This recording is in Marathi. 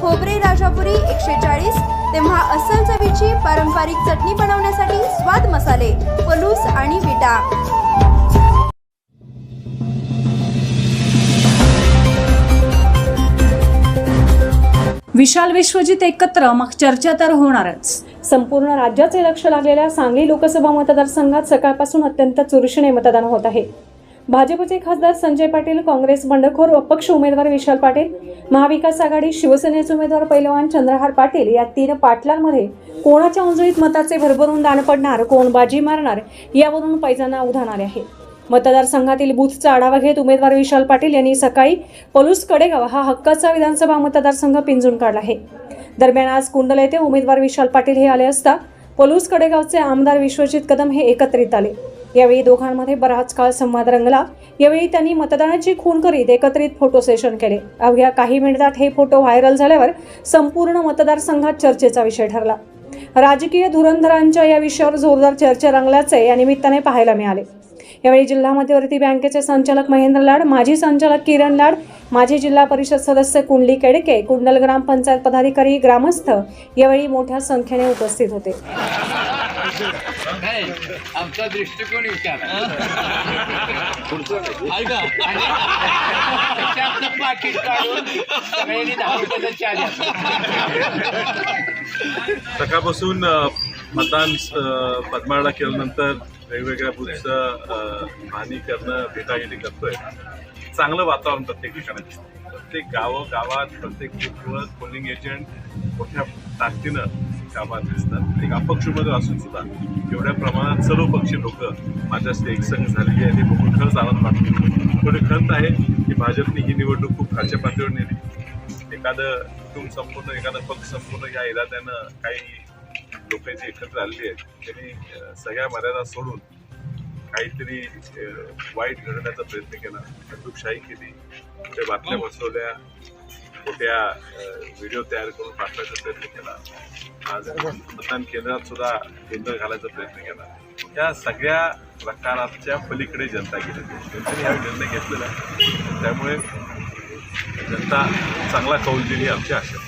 खोबरे राजापुरी एकशे चाळीस. तेव्हा अस्सल चवीची पारंपरिक चटणी बनवण्यासाठी स्वाद मसाले पलूस आणि विटा. विशाल विश्वजित एकत्र मग चर्चा तर होणारच. संपूर्ण राज्याचे लक्ष लागलेल्या सांगली लोकसभा मतदारसंघात सकाळपासून अत्यंत चुरशीने मतदान होत आहे. भाजपचे खासदार संजय पाटील काँग्रेस बंडखोर अपक्ष उमेदवार विशाल पाटील महाविकास आघाडी शिवसेनेचे उमेदवार पैलवान चंद्रहार पाटील या तीन पाटलांमध्ये कोणाच्या उंजळीत मताचे भरभरून दान पडणार कोण बाजी मारणार यावरून पैजाना उधाणार आहे मतदारसंघातील बूथचा आढावा घेत उमेदवार विशाल पाटील यांनी सकाळी पलूस कडेगाव हा हक्काचा विधानसभा मतदारसंघ पिंजून काढला आहे. दरम्यान आज कुंडल येथे उमेदवार विशाल पाटील हे आले असता पलूस कडेगावचे आमदार विश्वजित कदम हे एकत्रित आले. यावेळी दोघांमध्ये बराच काळ संवाद रंगला. यावेळी त्यांनी मतदानाची खून करीत एकत्रित फोटो सेशन केले. अवघ्या काही मिनिटात हे फोटो व्हायरल झाल्यावर संपूर्ण मतदारसंघात चर्चेचा विषय ठरला. राजकीय धुरंधरांच्या या विषयावर जोरदार चर्चा रंगल्याचे या निमित्ताने पाहायला मिळाले. यावेळी जिल्हा मध्यवर्ती बँकेचे संचालक महेंद्र लाड माजी संचालक किरण लाड माजी जिल्हा परिषद सदस्य कुंडली केडके कुंडल ग्रामपंचायत पदाधिकारी ग्रामस्थ यावेळी मोठ्या संख्येने उपस्थित होते. नाही, आमचा दृष्टिकोन विचार. ऐका आणि पाकिट काढून सगळ्यांनी दहा रुपयाचा चहा सकाळपासून मतदान पद्माळा केल्यानंतर वेगवेगळ्या बुथचं अ, पाहणी करणं भेटागाठी करतोय. चांगलं वातावरण प्रत्येक ठिकाणी दिसतं. प्रत्येक गावं गावात प्रत्येक बुथवर पोलिंग एजंट मोठ्या ताकदीनं कामात दिसतात. एक अपक्ष उमेदवार असून सुद्धा एवढ्या प्रमाणात सर्व पक्ष लोक माझ्याशी एकसंघ झालेली आहे. ते बघून खरंच आनंद वाटतो. थोडी खंत आहे की भाजपने ही निवडणूक खूप खालच्या पातळीवर नेली. एखादं कुटुंब संपूर्ण एखादं पक्ष संपूर्ण या इराद्यानं काही लोक जे एकत्र आलेली आहेत त्यांनी सगळ्या मर्यादा सोडून काहीतरी वाईट घडवण्याचा प्रयत्न केला. बंदूकशाही केली. त्या बातम्या बसवल्या. खोट्या व्हिडिओ तयार करून पाठवायचा प्रयत्न केला. आज मतदान केंद्रात सुद्धा गोंधळ घालायचा प्रयत्न केला. त्या सगळ्या प्रकाराच्या पलीकडे जनता गेली. जनतेने हा निर्णय घेतलेला आहे. त्यामुळे जनता चांगला कौल दिली आमची आशा